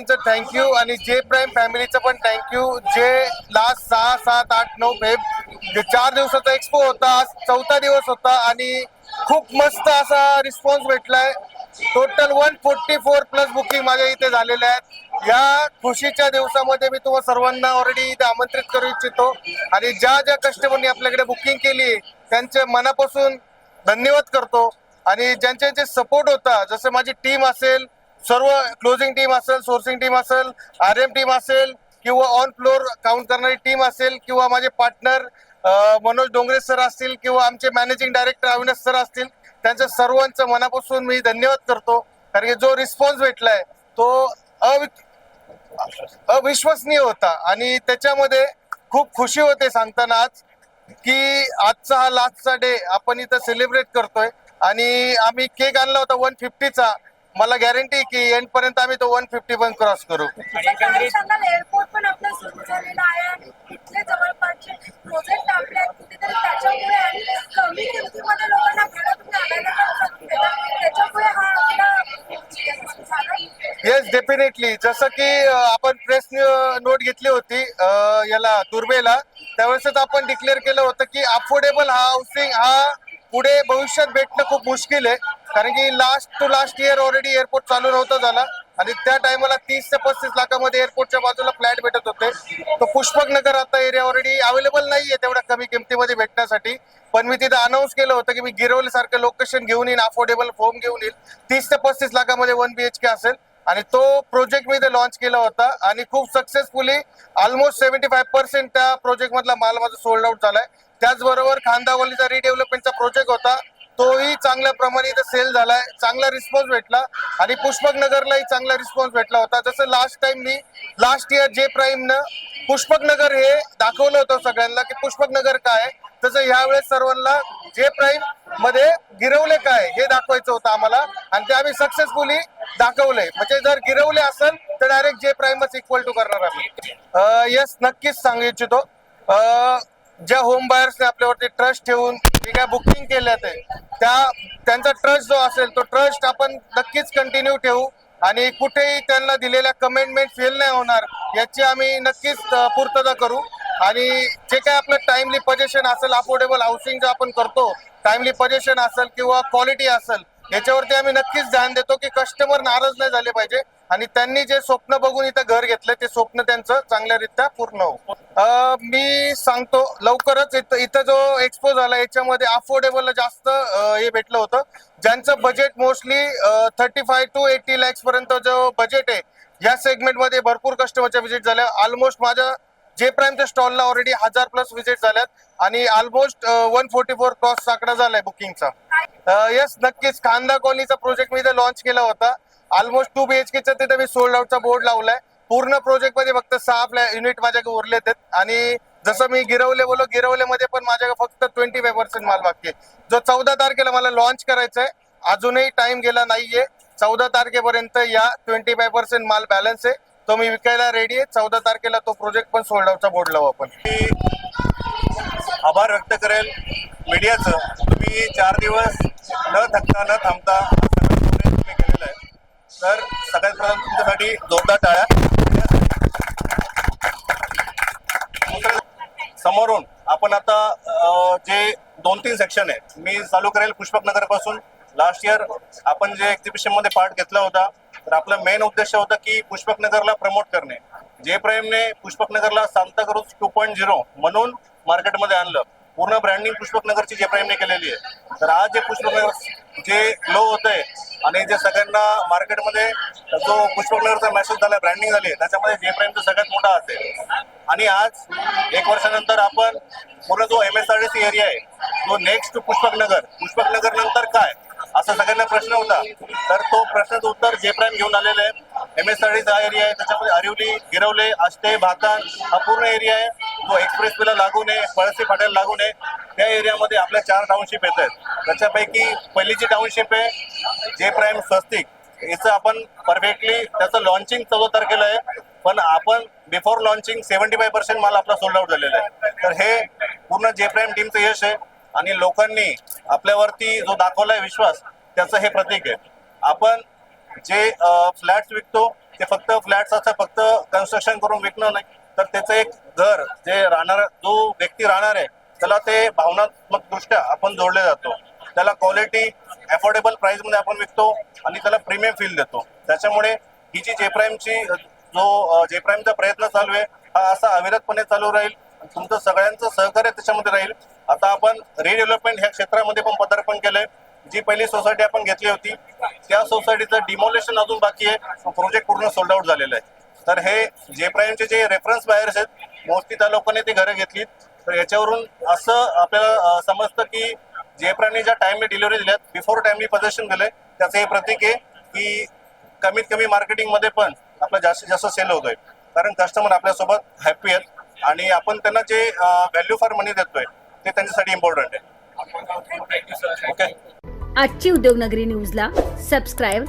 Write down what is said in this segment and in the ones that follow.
सगळ्यांचं थँक्यू आणि जे प्राईम फॅमिलीचं पण थँक्यू जे लास्ट सहा सात आठ नऊ फेब चार दिवसाचा एक्सपो होता आज चौथा दिवस होता आणि खूप मस्त असा response भेटलाय. Total one forty four plus booking माझ्या इथे झालेल्या आहेत. या खुशीच्या दिवसामध्ये मी तुम्हाला सर्वांना ऑलरेडी इथे आमंत्रित करू इच्छितो. आणि ज्या ज्या कस्टमरनी आपल्याकडे बुकिंग केली त्यांचे मनापासून धन्यवाद करतो. आणि ज्यांचे ज्यांचे सपोर्ट होता जसं माझी टीम असेल सर्व क्लोजिंग टीम असेल सोर्सिंग टीम असेल आर एम टीम असेल किंवा ऑन फ्लोअर काउंट करणारी टीम असेल किंवा माझे पार्टनर मनोज डोंगरे सर असतील किंवा आमचे मॅनेजिंग डायरेक्टर अविनाश सर असतील त्यांच्या सर्वांचं मनापासून मी धन्यवाद करतो. कारण की जो रिस्पॉन्स भेटलाय तो अवि अविश्वसनीय होता. आणि त्याच्यामध्ये खूप खुशी होते सांगताना आज की आजचा हा लास्टचा डे आपण इथं सेलिब्रेट करतोय. आणि आम्ही केक आणला होता वन फिफ्टीचा मला गॅरंटी की एंड पर्यंत आम्ही तो वन फिफ्टी पण क्रॉस करू. एअरपोर्ट पण आपला सुरू झालेला आहे आणि इथले जवळपासचे प्रोजेक्ट आपले आहेत कुठेतरी त्याच्यामुळे आणि कमी किमतीमध्ये लोकांना घरातून आणायला पण संधी देतात. त्याच्यामुळे हा आपला झाला. येस डेफिनेटली जसं की आपण प्रेस नोट घेतली होती याला दुर्बेला त्यावेळेसच आपण डिक्लेअर केलं होतं की अफोर्डेबल हाऊसिंग हा पुढे भविष्यात भेटणं खूप मुश्किल आहे. कारण की last to last year already airport चालू नव्हतं झाला. आणि त्या टायमाला तीस ते पस्तीस लाखामध्ये एअरपोर्टच्या बाजूला फ्लॅट भेटत होते. तो पुष्पक नगर आता एरिया ऑलरेडी अवेलेबल नाहीये तेवढ्या कमी किमतीमध्ये भेटण्यासाठी. पण मी तिथे अनाऊन्स केलं होतं की मी गिरवली सारखं लोकेशन घेऊन येईन अफोर्डेबल फोम घेऊन येईल तीस ते पस्तीस लाखामध्ये वन बी एच के असेल. आणि तो प्रोजेक्ट मी ते लॉन्च केला होता. आणि खूप successfully almost seventy five percent त्या प्रोजेक्ट मधला माल माझा सोल्ड आउट झालाय. त्याचबरोबर खांदावलीचा रिडेव्हलपमेंटचा प्रोजेक्ट होता. तोही चांगल्या प्रमाणे इथे सेल झालाय. चांगला रिस्पॉन्स भेटला. आणि पुष्पक नगरलाही चांगला रिस्पॉन्स भेटला होता. जसं लास्ट टाइम मी लास्ट इयर जे प्राईमनं न पुष्पक नगर हे दाखवलं होतं सगळ्यांना की पुष्पक नगर काय आहे. तसं यावेळेस सर्वांना जे प्राईममध्ये गिरवले काय हे दाखवायचं होतं आम्हाला. आणि ते आम्ही सक्सेसफुली दाखवलंय. म्हणजे जर गिरवले असेल तर डायरेक्ट जे प्राईमच इक्वल टू करणार आम्ही. येस नक्कीच सांगू इच्छितो. ज्या होम बायर्सने आपल्यावरती ट्रस्ट ठेवून जे काय बुकिंग केल्या ते. त्या त्यांचा ट्रस्ट जो असेल तो ट्रस्ट आपण नक्कीच कंटिन्यू ठेवू. आणि कुठेही त्यांना दिलेल्या कमेंटमेंट फेल नाही होणार याची आम्ही नक्कीच पूर्तता करू. आणि जे काय आपलं टाइमली पजेशन असेल अफोर्डेबल हाऊसिंग जे आपण करतो टाइमली पजेशन असेल किंवा क्वालिटी असेल याच्यावरती आम्ही नक्कीच ध्यान देतो की कस्टमर नाराज नाही झाले पाहिजे. आणि त्यांनी जे स्वप्न बघून इथं घर घेतलं ते स्वप्न त्यांचं चांगल्यारीत्या पूर्ण हो मी सांगतो लवकरच इथं इथं जो एक्सपो झाला याच्यामध्ये अफोर्डेबल जास्त हे भेटलं होतं. ज्यांचं budget mostly thirty five to eighty lakhs पर्यंत जो बजेट आहे या सेगमेंटमध्ये भरपूर कस्टमरच्या व्हिजिट झाल्या. ऑलमोस्ट माझ्या जे प्राईमच्या स्टॉलला ऑलरेडी हजार प्लस व्हिजिट झाल्यात आणि almost one forty four cross आकडा झालाय बुकिंगचा येस नक्कीच. खांदा कॉलनीचा प्रोजेक्ट मी इथे लॉन्च केला होता. ऑलमोस्ट टू बीएचकेचा तिथे मी सोल्ड आउटचा बोर्ड लावलाय. पूर्ण प्रोजेक्टमध्ये फक्त सहा आपल्या युनिट माझ्याकडे उरलेत आहेत आणि जसं मी गिरवले बोलो गिरवलेमध्ये पण माझ्याकडे फक्त ट्वेंटी फाय पर्सेंट माल बाकी आहे. जो चौदा तारखेला मला लॉन्च करायचा आहे अजूनही टाइम गेला नाहीये. चौदा तारखेपर्यंत या ट्वेंटी फाय पर्सेंट माल बॅलन्स आहे. तो मी विकायला रेडी आहे. चौदा तारखेला तो प्रोजेक्ट पण सोल्ड आउटचा बोर्ड लावू आपण. आभार व्यक्त करेल मीडियाचं. तुम्ही चार दिवस न थकता न थांबता तुम्ही केलेलं आहे. तर सगळ्यात प्रथम तुमच्यासाठी जोरदार टाळ्या. समोरून आपण आता जे दोन तीन सेक्शन आहे मी चालू करेल पुष्पक नगरपासून लास्ट इयर आपण जे एक्झिबिशनमध्ये पार्ट घेतला होता तर आपला मेन उद्देश होता की पुष्पक नगरला प्रमोट करणे. जे प्राईमने पुष्पक नगरला सांता टू पॉईंट झिरो म्हणून मार्केटमध्ये आणलं. पूर्ण ब्रँडिंग पुष्पक नगरची जे प्राईमने केलेली आहे. तर आज जे पुष्पक नगर जे लो होत आहे आणि जे सगळ्यांना मार्केटमध्ये जो पुष्पक नगरचा मेसेज झाला ब्रँडिंग झाली त्याच्यामध्ये जे प्राईमचा सगळ्यात मोठा असेल आणि आज एक वर्षानंतर आपण पूर्ण जो M S R D C area आहे जो नेक्स्ट टू पुष्पक नगर पुष्पक नगर नंतर काय? असा सगळ्यांना प्रश्न होता. तर तो प्रश्नाचं उत्तर जे प्राईम घेऊन आलेलं आहे एम एस आर डीचा एरिया आहे. त्याच्यामध्ये अरिवली गिरवले आष्टे भातान हा पूर्ण एरिया आहे. जो एक्सप्रेस वेला लागू नये पळसे फाट्याला लागू नये. त्या एरियामध्ये आपल्या चार टाउनशिप येत आहेत. त्याच्यापैकी पहिली जी टाउनशिप आहे जे प्राईम स्वस्तिक. याचं आपण परफेक्टली त्याचं लॉन्चिंग चौदा तारखेला आहे. पण आपण before launching seventy five percent माल आपला सोल्ड आउट झालेला आहे. तर हे पूर्ण जे प्राईम टीमचं यश आहे. आणि लोकांनी आपल्यावरती जो दाखवलाय विश्वास त्याचं हे प्रतीक आहे. आपण जे फ्लॅट्स विकतो ते फक्त फ्लॅट्स असं फक्त कन्स्ट्रक्शन करून विकणं नाही. तर त्याचं एक घर जे राहणार जो व्यक्ती राहणार आहे त्याला ते भावनात्मक दृष्ट्या आपण जोडले जातो. त्याला क्वालिटी अफोर्डेबल प्राइसमध्ये आपण विकतो आणि त्याला प्रीमियम फील देतो. त्याच्यामुळे ही जी जे प्राईमची जो जे प्राईमचा प्रयत्न चालू आहे हा असा अविरतपणे चालू राहील. तुमचं सगळ्यांचं सहकार्य त्याच्यामध्ये राहील. आता आपण रिडेव्हलपमेंट ह्या क्षेत्रामध्ये पण पदार्पण केलंय. जी पहिली सोसायटी आपण घेतली होती त्या सोसायटीचं डिमोलेशन अजून बाकी आहे. प्रोजेक्ट पूर्ण सोल्ड आउट झालेलं आहे. तर हे जे प्राईमचे जे रेफरन्स बायर्स आहेत मोस्टली त्या लोकांनी ती घरं घेतली तर याच्यावरून असं आपल्याला समजतं की जे प्राणी ज्या टाइमली डिलिव्हरी दिल्यात बिफोर टाइमली पोझिशन दिलंय त्याचं हे प्रतीक आहे की कमीत कमी मार्केटिंगमध्ये पण आपलं जास्तीत जास्त सेल होतोय. कारण कस्टमर आपल्यासोबत हॅपी आहेत आणि आपण त्यांना जे व्हॅल्यू फॉर मनी देतोय ते त्यांच्यासाठी इम्पॉर्टंट आहे. ओके आजची उद्योगनगरी न्यूजला सबस्क्राईब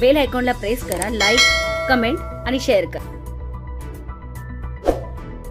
बेल आयकॉनला प्रेस करा लाईक कमेंट आणि शेअर करा.